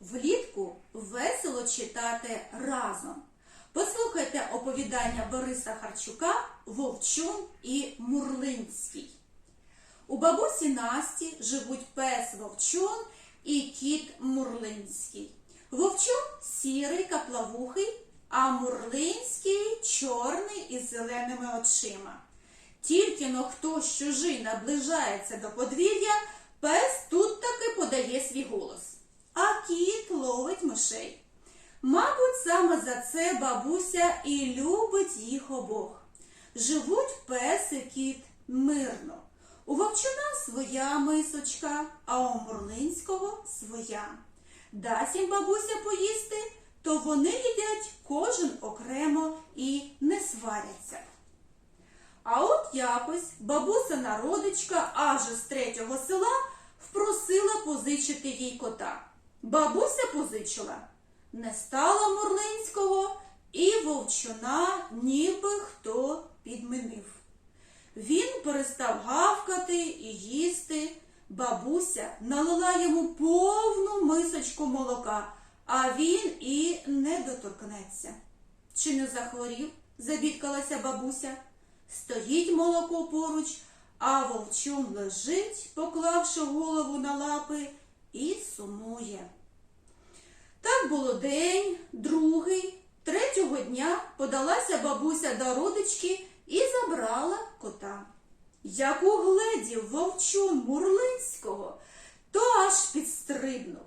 Влітку весело читати разом. Послухайте оповідання Бориса Харчука Вовчун і Мурлинський. У бабусі Насті живуть пес Вовчун і кіт Мурлинський. Вовчун сірий каплавухий, а Мурлинський чорний із зеленими очима. Тільки но хтось чужий наближається до подвір'я, пес тут таки подає свій голос, кіт ловить мишей. Мабуть, саме за це бабуся і любить їх обох. Живуть пес і кіт мирно. У вовчуна своя мисочка, а у Мурлинського своя. Дасть їм бабуся поїсти, то вони їдять кожен окремо і не сваряться. А от якось бабусина родичка аж з третього села впросила позичити їй кота. Бабуся позичила. Не стало Мурлинського, і вовчуна ніби хто підмінив. Він перестав гавкати і їсти. Бабуся налила йому повну мисочку молока, а він і не доторкнеться. Чи не захворів? забідкалася бабуся. Стоїть молоко поруч, а вовчун лежить, поклавши голову на лапи, і сумує. Так було день, другий, третього дня подалася бабуся до родички і забрала кота. Як угледів вовчун Мурлинського, то аж підстрибнув,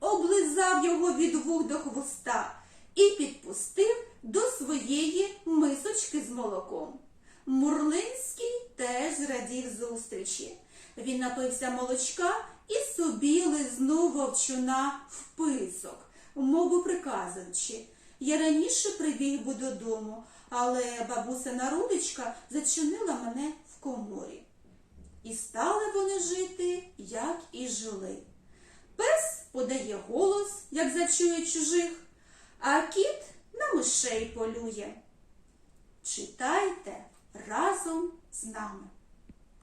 облизав його від вух до хвоста і підпустив до своєї мисочки з молоком. Мурлинський теж зрадів зустрічі. Він напився молочка лизнув вовчуна в писок, мову приказуючи. Я раніше прибіг би додому, але бабусина родичка зачинила мене в коморі. І стали вони жити, як і жили. Пес подає голос, як зачує чужих, а кіт на мишей полює. Читайте разом з нами.